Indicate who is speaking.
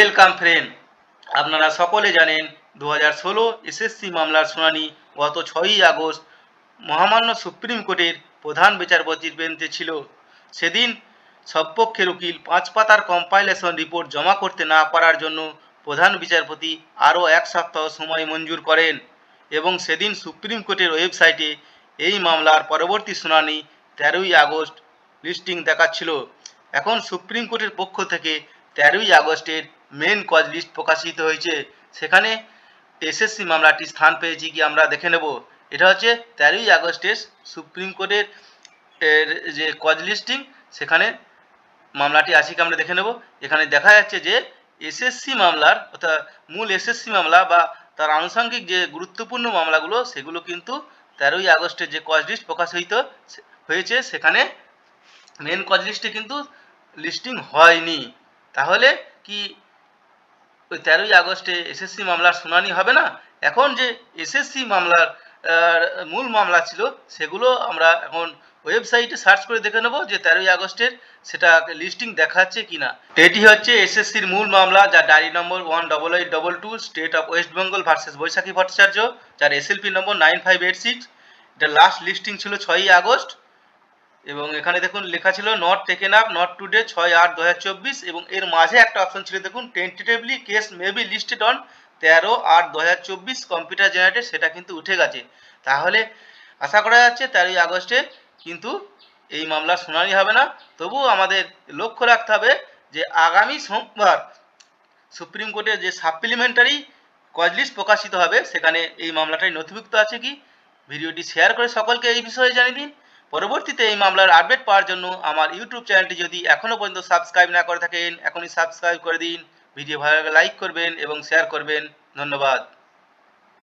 Speaker 1: Welcome friend. আপনারা সকলে জানেন দু হাজার ষোলো এসএসসি মামলার শুনানি গত ছয়ই আগস্ট মহামান্য সুপ্রিম কোর্টের প্রধান বিচারপতির বেঞ্চে ছিল। সেদিন সবপক্ষের উকিল পাঁচ পাতার কম্পাইলেশন রিপোর্ট জমা করতে না পারার জন্য প্রধান বিচারপতি আরও এক সপ্তাহ সময় মঞ্জুর করেন এবং সেদিন সুপ্রিম কোর্টের ওয়েবসাইটে এই মামলার পরবর্তী শুনানি তেরোই আগস্ট লিস্টিং দেখাচ্ছিল। এখন সুপ্রিম কোর্টের পক্ষ থেকে তেরোই আগস্টের মেন কজ লিস্ট প্রকাশিত হয়েছে। সেখানে এসএসসি মামলাটি স্থান পেয়েছে কি আমরা দেখে নেব। এটা হচ্ছে তেরোই আগস্টের সুপ্রিম কোর্টের এর যে কজ লিস্টিং সেখানে মামলাটি আছে কি আমরা দেখে নেব। এখানে দেখা যাচ্ছে যে এসএসসি মামলার অর্থাৎ মূল এসএসসি মামলা বা তার আনুষঙ্গিক যে গুরুত্বপূর্ণ মামলাগুলো, সেগুলো কিন্তু তেরোই আগস্টের যে কজ লিস্ট প্রকাশিত হয়েছে। সেখানে মেন কজ লিস্টে কিন্তু লিস্টিং হয়নি। তাহলে কি ওই তেরোই আগস্টে এসএসসি মামলার শুনানি হবে না? এখন যে এসএসসি মামলার মূল মামলা ছিল, সেগুলো আমরা এখন ওয়েবসাইটে সার্চ করে দেখে নেব যে তেরোই আগস্টের সেটা লিস্টিং দেখাচ্ছে কি না এটি হচ্ছে এসএসসির মূল মামলা, যার diary number one double eight double two, state of West Bengal versus Baishakhi Bhattacharya, যার SLP number nine five eight six. এটা লাস্ট লিস্টিং ছিল ছয়ই আগস্ট। এবং এখানে দেখুন লেখা ছিল not taken up not today ছয় আট দু এবং এর মাঝে একটা অপশন ছিল, দেখুন tentatively case may be listed on তেরো আট দু কম্পিউটার জেনারেটেড সেটা কিন্তু উঠে গেছে। তাহলে আশা করা যাচ্ছে তেরোই আগস্টে কিন্তু এই মামলা শুনানি হবে না। তবুও আমাদের লক্ষ্য রাখতে হবে যে আগামী সোমবার সুপ্রিম কোর্টের যে সাপ্লিমেন্টারি কজ লিস্ট প্রকাশিত হবে, সেখানে এই মামলাটাই নথিভুক্ত আছে কি? ভিডিওটি শেয়ার করে সকলকে এই বিষয়ে জানিয়ে দিন। পরবর্তীতে এই মামলার আপডেট পাওয়ার জন্য আমার ইউটিউব চ্যানেলটি যদি এখনও পর্যন্ত সাবস্ক্রাইব না করে থাকেন, এখনই সাবস্ক্রাইব করে দিন। ভিডিও ভালো লাইক করবেন এবং শেয়ার করবেন। ধন্যবাদ।